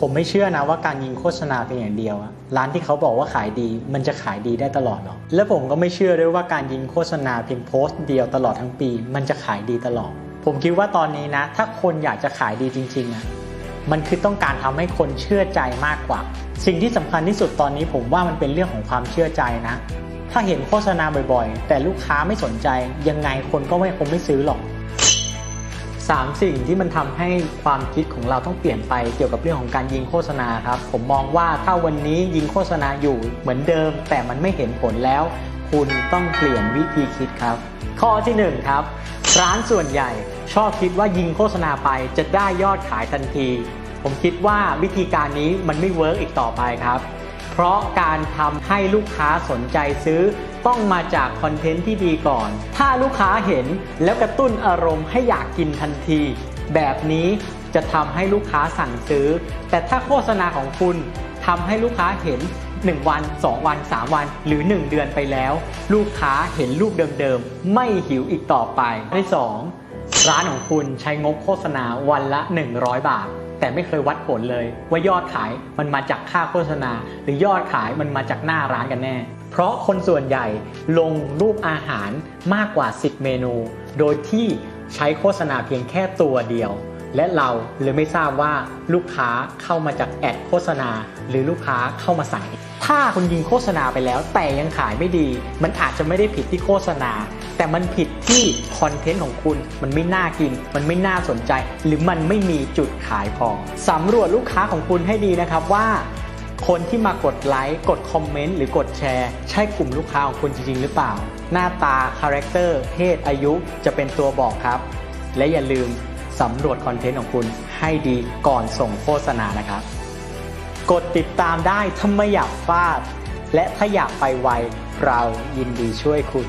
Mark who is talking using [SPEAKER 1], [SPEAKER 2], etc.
[SPEAKER 1] ผมไม่เชื่อนะว่าการยิงโฆษณาเพียงอย่างเดียว ร้านที่เขาบอกว่าขายดี มันจะขายดีได้ตลอดหรอและผมก็ไม่เชื่อด้วยว่าการยิงโฆษณาเพียงโพสต์เดียวตลอดทั้งปี มันจะขายดีตลอด ผมคิดว่าตอนนี้นะ ถ้าคนอยากจะขายดีจริงๆอะมันคือต้องการทำให้คนเชื่อใจมากกว่า สิ่งที่สำคัญที่สุดตอนนี้ผมว่ามันเป็นเรื่องของความเชื่อใจนะ ถ้าเห็นโฆษณาบ่อยๆ แต่ลูกค้าไม่สนใจยังไงคนก็ไม่คงไม่ซื้อหรอก สามสิ่งที่มันทำให้ความคิดของเราต้องเปลี่ยนไปเกี่ยวกับเรื่องของการยิงโฆษณาครับ ผมมองว่าถ้าวันนี้ยิงโฆษณาอยู่เหมือนเดิม แต่มันไม่เห็นผลแล้ว คุณต้องเปลี่ยนวิธีคิดครับ ข้อที่หนึ่งครับ ร้านส่วนใหญ่ชอบคิดว่ายิงโฆษณาไปจะได้ยอดขายทันที ผมคิดว่าวิธีการนี้มันไม่เวิร์กอีกต่อไปครับ เพราะการทำให้ลูกค้าสนใจซื้อ ต้องมาจากคอนเทนต์ที่ดีก่อน ถ้าลูกค้าเห็นแล้วกระตุ้นอารมณ์ให้อยากกินทันที แบบนี้จะทำให้ลูกค้าสั่งซื้อ แต่ถ้าโฆษณาของคุณทำให้ลูกค้าเห็น 1 วัน 2 วัน 3 วัน หรือ 1 เดือนไปแล้ว ลูกค้าเห็นรูปเดิมๆ ไม่หิวอีกต่อไปที่สองร้านของคุณใช้งบโฆษณาวันละ 100 บาท แต่ไม่เคยวัดผลเลย ว่ายอดขายมันมาจากค่าโฆษณา หรือยอดขายมันมาจากหน้าร้านกันแน่ เพราะคนส่วนใหญ่ลงรูปอาหารมากกว่า 10 เมนู โดยที่ใช้โฆษณาเพียงแค่ตัวเดียว และเราเลยไม่ทราบว่าลูกค้าเข้ามาจากแอดโฆษณา หรือลูกค้าเข้ามาสั่งถ้าคุณยิงโฆษณาไปแล้ว แต่ยังขายไม่ดี มันอาจจะไม่ได้ผิดที่โฆษณา แต่มันผิดที่คอนเทนต์ของคุณ มันไม่น่ากิน มันไม่น่าสนใจ หรือมันไม่มีจุดขายพอสำรวจลูกค้าของคุณให้ดีนะครับว่าคนที่มากดไลค์ กดคอมเมนต์ หรือกดแชร์ ใช่กลุ่มลูกค้าของคุณจริง ๆ หรือเปล่า หน้าตา คาแรคเตอร์ เพศ อายุ จะเป็นตัวบอกครับ และอย่าลืม สำรวจคอนเทนต์ของคุณให้ดีก่อนส่งโฆษณานะครับ กดติดตามได้ถ้าไม่อยากพลาด และถ้าอยากไปไวเรายินดีช่วยคุณ